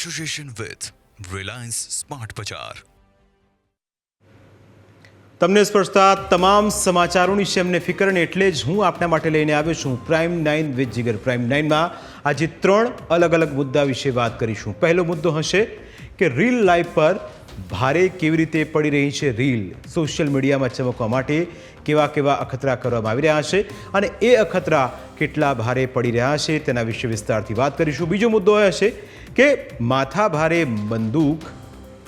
association with Reliance smart બજાર તમને સ્પર્શતા તમામ સમાચારોની છે, એમને ફિકર અને એટલે જ હું આપના માટે લઈને આવ્યો છું prime nine with Jigar prime નાઇનમાં આજે ત્રણ અલગ અલગ મુદ્દા વિશે વાત કરીશું. પહેલો મુદ્દો હશે કે રીલ લાઈફ પર ભારે કેવી રીતે પડી રહી છે રીલ સોશિયલ મીડિયામાં ચમકવા માટે કેવા કેવા અખતરા કરવામાં આવી રહ્યા છે અને એ અખતરા કેટલા ભારે પડી રહ્યા છે તેના વિશે વિસ્તારથી વાત કરીશું. બીજો મુદ્દો એ હશે કે માથા ભારે બંદૂક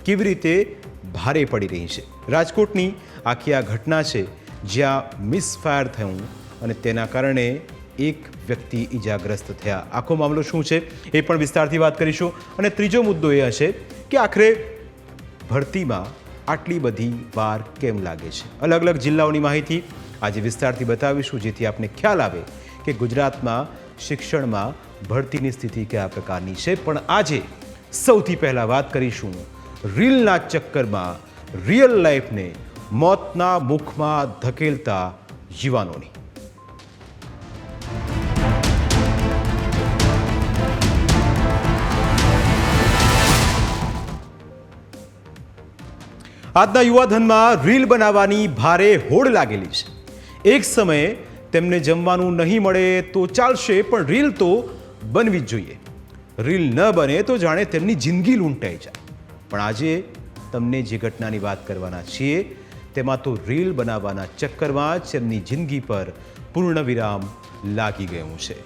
કેવી રીતે ભારે પડી રહી છે. રાજકોટની આખી આ ઘટના છે જ્યાં મિસફાયર થયું અને તેના કારણે એક વ્યક્તિ ઈજાગ્રસ્ત થયા. આખો મામલો શું છે એ પણ વિસ્તારથી વાત કરીશું. અને ત્રીજો મુદ્દો એ હશે કે આખરે ભરતીમાં આટલી બધી વાર કેમ લાગે છે? અલગ અલગ જિલ્લાઓની માહિતી આજે વિસ્તારથી બતાવીશું, જેથી આપને ખ્યાલ આવે કે ગુજરાતમાં શિક્ષણમાં ભરતીની સ્થિતિ કયા પ્રકારની છે. પણ આજે સૌથી પહેલાં વાત કરીશું રીલના ચક્કરમાં રિયલ લાઈફને મોતના મુખમાં ધકેલતા યુવાનોની. આજના યુવાધનમાં રીલ બનાવવાની ભારે હોડ લાગેલી છે. એક સમયે તેમને જમવાનું નહીં મળે તો ચાલશે, પણ રીલ તો બનવી જ જોઈએ. રીલ ન બને તો જાણે તેમની જિંદગી લૂંટાઈ જાય. પણ આજે તમને જે ઘટનાની વાત કરવાના છીએ, તેમાં તો રીલ બનાવવાના ચક્કરમાં જ તેમની જિંદગી પર પૂર્ણ વિરામ લાગી ગયું છે.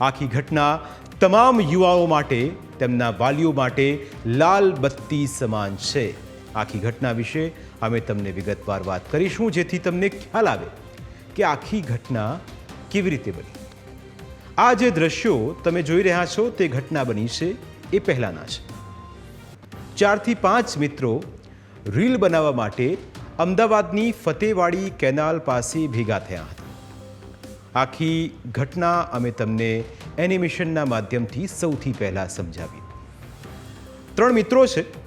આખી ઘટના તમામ યુવાઓ માટે, તેમના વાલીઓ માટે લાલ બત્તી સમાન છે. આખી ઘટના વિશે અમે તમને વિગતવાર વાત કરીશું, જેથી તમને ખ્યાલ આવે કે આખી ઘટના કેવી રીતે બની. આ જે દ્રશ્યો તમે જોઈ રહ્યા છો, તે ઘટના બની છે એ પહેલાંના છે. ચારથી પાંચ મિત્રો રીલ બનાવવા માટે અમદાવાદની ફતેવાડી કેનાલ પાસે ભેગા થયા હતા. આખી ઘટના અમે તમને એનિમેશનના માધ્યમથી સૌથી પહેલાં સમજાવી ત્રણ મિત્રો છે.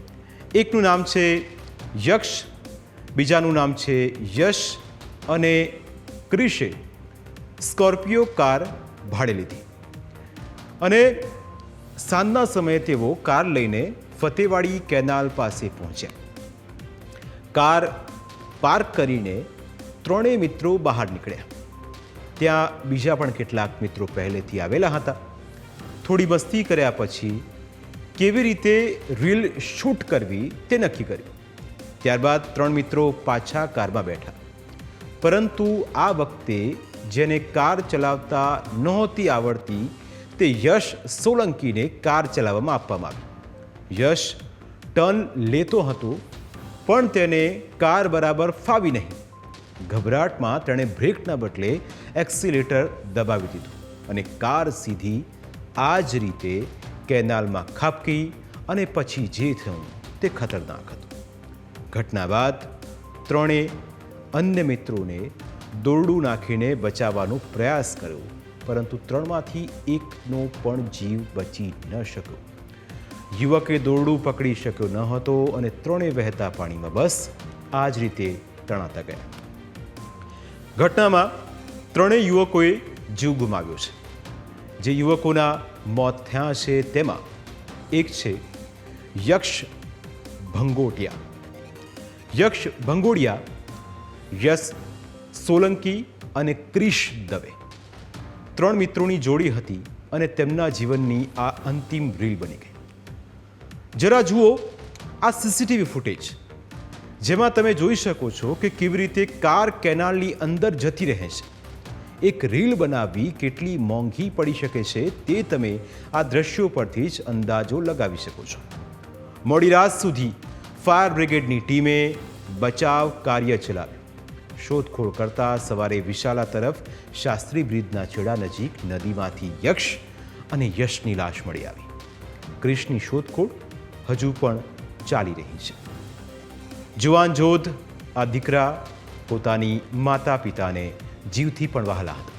એકનું નામ છે યક્ષ, બીજાનું નામ છે યશ અને ક્રિશે સ્કોર્પિયો કાર ભાડે લીધી. અને સાંજના સમયે તેઓ કાર લઈને ફતેવાડી કેનાલ પાસે પહોંચ્યા. કાર પાર્ક કરીને ત્રણેય મિત્રો બહાર નીકળ્યા. ત્યાં બીજા પણ કેટલાક મિત્રો પહેલેથી આવેલા હતા. થોડી મસ્તી કર્યા પછી કેવી રીતે રીલ શૂટ કરવી તે નક્કી કર્યું. ત્યારબાદ ત્રણ મિત્રો પાછા કારમાં બેઠા. પરંતુ આ વખતે જેને કાર ચલાવતા નહોતી આવડતી તે યશ સોલંકીને કાર ચલાવવામાં આપવામાં આવી યશ ટર્ન લેતો હતો, પણ તેને કાર બરાબર ફાવી નહીં. ગભરાટમાં તેણે બ્રેકના બદલે એક્સિલેટર દબાવી દીધું અને કાર સીધી આ જ રીતે કેનાલમાં ખાબકી અને પછી જે થયું તે ખતરનાક હતું. ઘટના બાદ ત્રણેય અન્ય મિત્રોને દોરડું નાખીને બચાવવાનો પ્રયાસ કર્યો, પરંતુ ત્રણમાંથી એકનો પણ જીવ બચી ન શક્યો. યુવકે દોરડું પકડી શક્યો ન હતો અને ત્રણેય વહેતા પાણીમાં બસ આ જ રીતે તણાતા ગયા. ઘટનામાં ત્રણેય યુવકોએ જીવ ગુમાવ્યો છે. જે યુવકોના મોત થયા છે તેમાં એક છે યક્ષ ભંગોટિયા યક્ષ ભંગોડિયા યશ સોલંકી અને ક્રિશ દવે. ત્રણ મિત્રોની જોડી હતી અને તેમના જીવનની આ અંતિમ રીલ બની ગઈ. જરા જુઓ આ સીસીટીવી ફૂટેજ, જેમાં તમે જોઈ શકો છો કે કેવી રીતે કાર કેનાલની અંદર જતી રહે છે. એક રીલ બનાવવી કેટલી મોંઘી પડી શકે છે તે તમે આ દ્રશ્યો પરથી જ અંદાજો લગાવી શકો છો. મોડી રાત સુધી ફાયર બ્રિગેડની ટીમે બચાવ કાર્ય ચલાવ્યું. શોધખોળ કરતા સવારે વિશાલા તરફ શાસ્ત્રી બ્રિજના છેડા નજીક નદીમાંથી યક્ષ અને યશની લાશ મળી આવી. ક્રિશની શોધખોળ હજુ પણ ચાલી રહી છે. જુવાન જોધ, આ દીકરા પોતાની માતા પિતાને જીવથી પણ વહાલા હતા.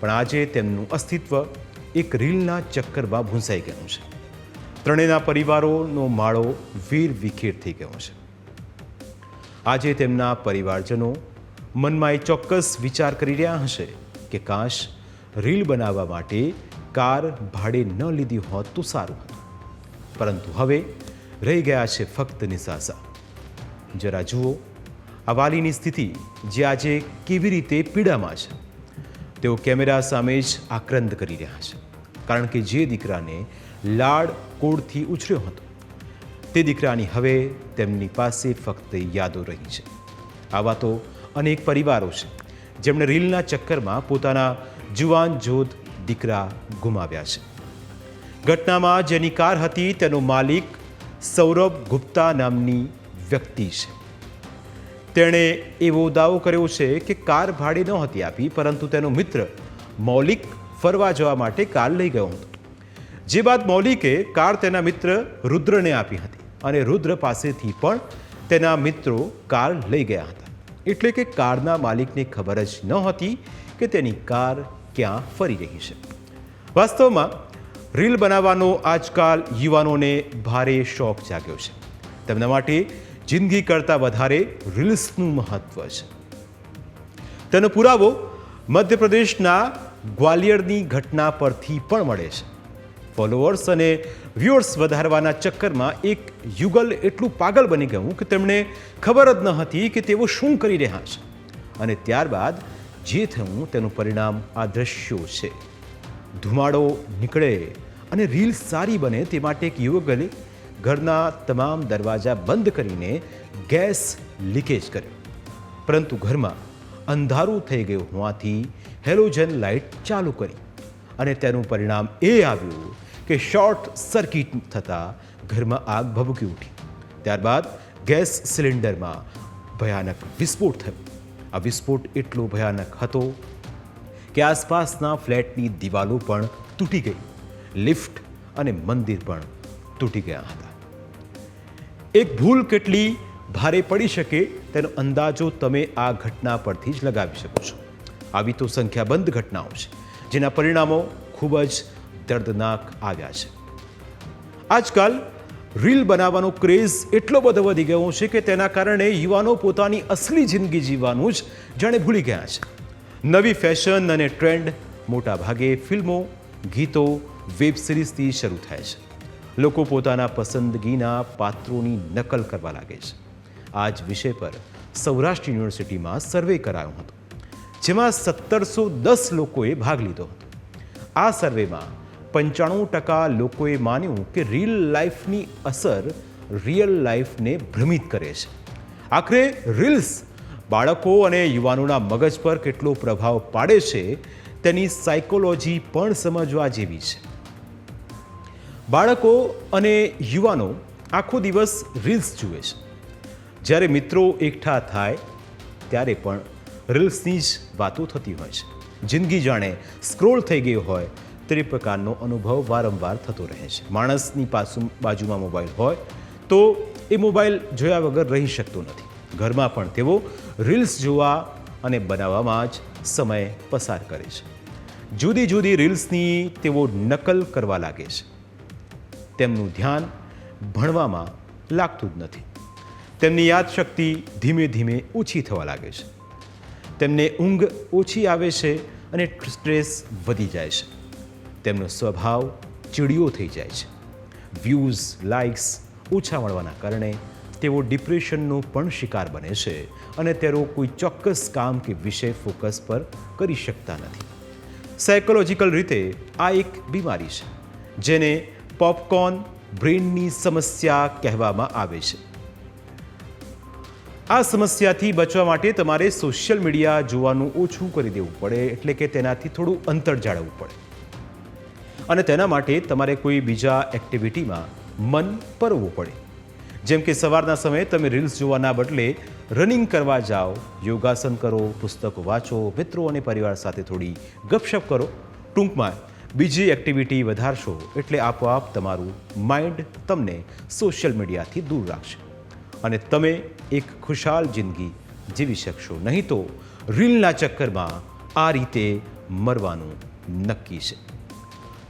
પણ આજે તેમનું અસ્તિત્વ એક રીલના ચક્કરમાં ભૂંસાઈ ગયું છે. ત્રણેયના પરિવારોનો માળો વીર વિખેર થઈ ગયો છે. આજે તેમના પરિવારજનો મનમાં એ ચોક્કસ વિચાર કરી રહ્યા હશે કે કાશ રીલ બનાવવા માટે કાર ભાડે ન લીધી હોત તો સારું હતું. પરંતુ હવે રહી ગયા છે ફક્ત નિસાસા. જરા જુઓ આ વાલીની સ્થિતિ જે આજે કેવી રીતે પીડામાં છે? તેઓ કેમેરા સામે જ આક્રંદ કરી રહ્યા છે. કારણ કે જે દીકરાને લાડ કોડથી ઉછર્યો હતો, તે દીકરાની હવે તેમની પાસે ફક્ત યાદો રહી છે. આવા તો અનેક પરિવારો છે, જેમણે રીલના ચક્કરમાં પોતાના જુવાન જોધ દીકરા ગુમાવ્યા છે. ઘટનામાં જેની કાર હતી તેનો માલિક સૌરભ ગુપ્તા નામની વ્યક્તિ છે. તેણે એવો દાવો કર્યો છે કે કાર ભાડે નહોતી આપી, પરંતુ તેનો મિત્ર મૌલિક ફરવા જવા માટે કાર લઈ ગયો હતો. જે બાદ મૌલિકે કાર તેના મિત્ર રુદ્રને આપી હતી અને રુદ્ર પાસેથી પણ તેના મિત્રો કાર લઈ ગયા હતા. એટલે કે કારના માલિકને ખબર જ ન હતી કે તેની કાર ક્યાં ફરી રહી છે. વાસ્તવમાં રીલ બનાવવાનો આજકાલ યુવાનોને ભારે શોખ જાગ્યો છે. તેમના માટે જિંદગી કરતાં વધારે રીલ્સનું મહત્વ છે. તેનો પુરાવો મધ્યપ્રદેશના ગ્વાલિયરની ઘટના પરથી પણ મળે છે. ફોલોઅર્સ અને વ્યુઅર્સ વધારવાના ચક્કરમાં એક યુગલ એટલું પાગલ બની ગયું કે તેમણે ખબર જ ન હતી કે તેઓ શું કરી રહ્યા છે. અને ત્યારબાદ જે થયું તેનું પરિણામ આ દ્રશ્યો છે. ધુમાડો નીકળે અને રીલ સારી બને તે માટે એક યુવકે ઘરના તમામ દરવાજા બંધ કરીને ગેસ લીકેજ કર્યો. પરંતુ ઘરમાં અંધારું થઈ ગયું હોવાથી હેલોજન લાઇટ ચાલુ કરી અને તેનું પરિણામ એ આવ્યું કે શોર્ટ સર્કિટ થતાં ઘરમાં આગ ભભૂકી ઉઠી. ત્યારબાદ ગેસ સિલિન્ડરમાં ભયાનક વિસ્ફોટ થયો. આ વિસ્ફોટ એટલો ભયાનક હતો કે આસપાસના ફ્લેટની દિવાલો પણ તૂટી ગઈ. લિફ્ટ અને મંદિર પણ તૂટી ગયા હતા. એક ભૂલ કેટલી ભારે પડી શકે તેનો અંદાજો તમે આ ઘટના પરથી જ લગાવી શકો છો. આવી તો સંખ્યાબંધ ઘટનાઓ છે, જેના પરિણામો ખૂબ જ દર્દનાક આવ્યા છે. આજકાલ રીલ બનાવવાનો ક્રેઝ એટલો બધો વધી ગયો છે કે તેના કારણે યુવાનો પોતાની અસલી જિંદગી જીવવાનું જ જાણે ભૂલી ગયા છે. નવી ફેશન અને ટ્રેન્ડ મોટાભાગે ફિલ્મો, ગીતો, વેબ સિરીઝથી શરૂ થાય છે. લોકો પોતાના પસંદગીના પાત્રોની નકલ કરવા લાગે છે. આ જ વિષય પર સૌરાષ્ટ્ર યુનિવર્સિટીમાં સર્વે કરાયો હતો, જેમાં સત્તરસો દસ લોકોએ ભાગ લીધો હતો. આ સર્વેમાં પંચાણું ટકા લોકોએ માન્યું કે રીલ લાઈફની અસર રિયલ લાઈફને ભ્રમિત કરે છે. આખરે રીલ્સ બાળકો અને યુવાનોના મગજ પર કેટલો પ્રભાવ પાડે છે તેની સાયકોલોજી પણ સમજવા જેવી છે. બાળકો અને યુવાનો આખો દિવસ રીલ્સ જુએ છે. જ્યારે મિત્રો એકઠા થાય, ત્યારે પણ રીલ્સની જ વાતો થતી હોય છે. જિંદગી જાણે સ્ક્રોલ થઈ ગઈ હોય, તે પ્રકારનો અનુભવ વારંવાર થતો રહે છે. માણસની પાસુ બાજુમાં મોબાઈલ હોય, તો એ મોબાઈલ જોયા વગર રહી શકતો નથી. ઘરમાં પણ તેઓ રીલ્સ જોવા અને બનાવવામાં જ સમય પસાર કરે છે. જુદી જુદી રીલ્સની તેઓ નકલ કરવા લાગે છે. તેમનું ધ્યાન ભણવામાં લાગતું જ નથી. તેમની યાદશક્તિ ધીમે ધીમે ઓછી થવા લાગે છે. તેમને ઊંઘ ઓછી આવે છે અને સ્ટ્રેસ વધી જાય છે. તેમનો સ્વભાવ ચીડિયો થઈ જાય છે. વ્યૂઝ, લાઇક્સ ઓછા મળવાના કારણે તેઓ ડિપ્રેશનનો પણ શિકાર બને છે અને તેઓ કોઈ ચોક્કસ કામ કે વિષય ફોકસ પર કરી શકતા નથી. સાયકોલોજીકલ રીતે આ એક બીમારી છે, જેને પોપકોર્ન બ્રેનની સમસ્યા કહેવામાં આવે છે. આ સમસ્યાથી બચવા માટે તમારે સોશિયલ મીડિયા જોવાનું ઓછું કરી દેવું પડે, એટલે કે તેનાથી થોડું અંતર જાળવવું પડે. અને તેના માટે તમારે કોઈ બીજા એક્ટિવિટીમાં મન પરવું પડે. જેમ કે સવારના સમયે તમે રીલ્સ જોવાના બદલે રનિંગ કરવા જાઓ, યોગાસન કરો, પુસ્તકો વાંચો, મિત્રો અને પરિવાર સાથે થોડી ગપશપ કરો. ટૂંકમાં બીજી એક્ટિવિટી વધારશો એટલે આપોઆપ તમારું માઇન્ડ તમને સોશિયલ મીડિયાથી દૂર રાખશે. અને તમે એક ખુશાલ જિંદગી જીવી શકશો. નહીં તો રીલના ચક્કરમાં આ રીતે મરવાનું નક્કી છે.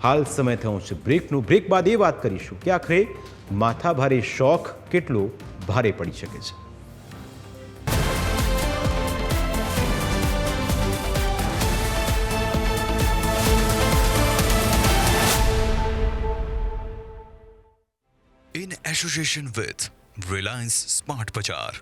હાલ સમય થયો છે બ્રેકનું બ્રેક બાદ એ વાત કરીશું કે આખરે માથાભારે શોખ કેટલો ભારે પડી શકે છે. Association with Reliance Smart Bazaar.